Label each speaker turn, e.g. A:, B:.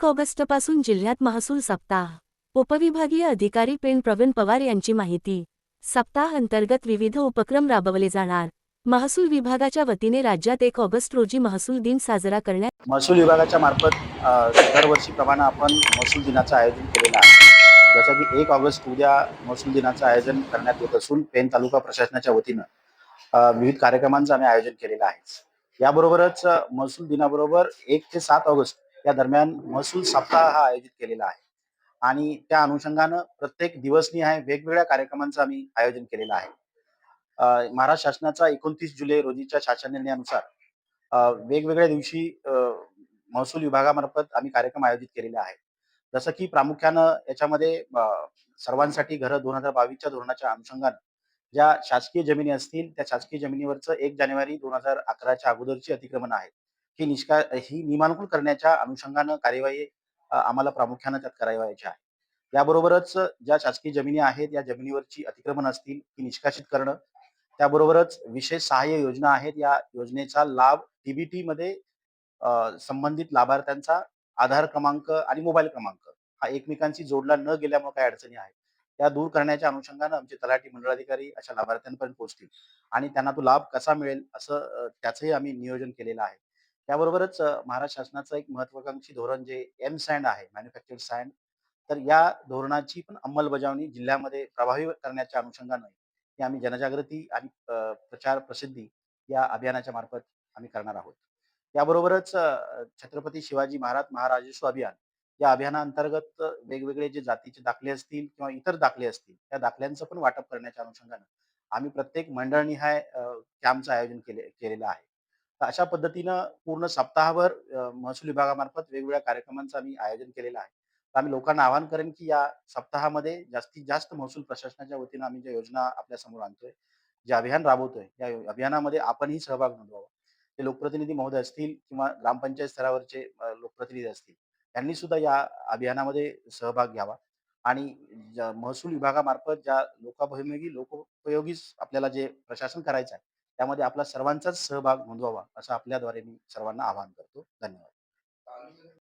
A: एक ऑगस्टपासून जिल्ह्यात महसूल सप्ताह. उपविभागीय अधिकारी पेण प्रवीण पवार यांची माहिती. सप्ताह अंतर्गत विविध उपक्रम राबवले जाणार. महसूल विभागाच्या वतीने राज्यात एक ऑगस्ट रोजी महसूल दिन साजरा करण्यात
B: महसूल विभागाच्या मार्फत अ, दरवर्षीप्रमाणे आपण महसूल दिनाचं आयोजन केलेलं आहे. जसं की एक ऑगस्ट उद्या महसूल दिनाचं आयोजन करण्यात येत असून पेन तालुका प्रशासनाच्या वतीनं विविध कार्यक्रमांचं आम्ही आयोजन केलेलं आहे. याबरोबरच महसूल दिनाबरोबर एक ते सात ऑगस्ट या दरम्यान महसूल सप्ताह हा आयोजित केलेला आहे. आणि त्या अनुषंगानं प्रत्येक दिवसनी आहे वेगवेगळ्या कार्यक्रमांचं आम्ही आयोजन केलेलं आहे. महाराष्ट्र शासनाचा एकोणतीस जुलै रोजीच्या शासन निर्णयानुसार वेगवेगळ्या दिवशी महसूल विभागामार्फत आम्ही कार्यक्रम आयोजित केलेले आहेत. जसं की प्रामुख्यानं याच्यामध्ये सर्वांसाठी घरं दोन हजार बावीसच्या धोरणाच्या अनुषंगानं ज्या शासकीय जमिनी असतील त्या शासकीय जमिनीवरचं एक जानेवारी दोन हजार अकराच्या अगोदरची अतिक्रमण आहेत. ही निष्का ही नियमानुकूल करण्याच्या अनुषंगानं कार्यवाही आम्हाला प्रामुख्यानं त्यात करावयाची आहे. याबरोबरच ज्या शासकीय जमिनी आहेत या जमिनीवरची अतिक्रमण असतील ती निष्कासित करणं. त्याबरोबरच विशेष सहाय्य योजना आहेत या योजनेचा लाभ टीबीटी मध्ये संबंधित लाभार्थ्यांचा आधार क्रमांक आणि मोबाईल क्रमांक हा एकमेकांशी जोडला न गेल्यामुळे काही अडचणी आहेत. त्या दूर करण्याच्या अनुषंगानं आमचे तलाठी मंडळाधिकारी अशा लाभार्थ्यांपर्यंत पोहोचतील आणि त्यांना तो लाभ कसा मिळेल असं त्याचंही आम्ही नियोजन केलेलं आहे. त्याबरोबरच महाराष्ट्र शासनाचं एक महत्वाकांक्षी धोरण जे एम सँड आहे मॅन्युफॅक्चर्ड सँड तर या धोरणाची पण अंमलबजावणी जिल्ह्यामध्ये प्रभावी करण्याच्या अनुषंगाने ही आम्ही जनजागृती आणि प्रचार प्रसिद्धी या अभियानाच्या मार्फत आम्ही करणार आहोत. याबरोबरच छत्रपती शिवाजी महाराज महाराजस्व अभियान या अभियानाअंतर्गत वेगवेगळे जे जातीचे दाखले असतील किंवा इतर दाखले असतील त्या दाखल्यांचं पण वाटप करण्याच्या अनुषंगानं आम्ही प्रत्येक मंडळनिहाय कॅम्पचं आयोजन केले केलेलं आहे. तर अशा पद्धतीनं पूर्ण सप्ताहभर अ, महसूल विभागामार्फत वेगवेगळ्या कार्यक्रमांचं आम्ही आयोजन केलेलं आहे. तर आम्ही लोकांना आवाहन करेन की या सप्ताहामध्ये जास्तीत जास्त महसूल प्रशासनाच्या वतीनं आम्ही ज्या योजना आपल्यासमोर आणतोय जे अभियान राबवतोय या अभियानामध्ये आपणही सहभाग नोंदवावा. ते लोकप्रतिनिधी महोदय असतील किंवा ग्रामपंचायत स्तरावरचे अ, लोकप्रतिनिधी असतील त्यांनी सुद्धा या अभियानामध्ये सहभाग घ्यावा. आणि ज्या महसूल विभागामार्फत ज्या लोकाभिमुखी लोकोपयोगी आपल्याला जे प्रशासन करायचं आहे त्यामध्ये आपला सर्वांचाच सहभाग नोंदवावा असं आपल्याद्वारे मी सर्वांना आवाहन करतो. धन्यवाद.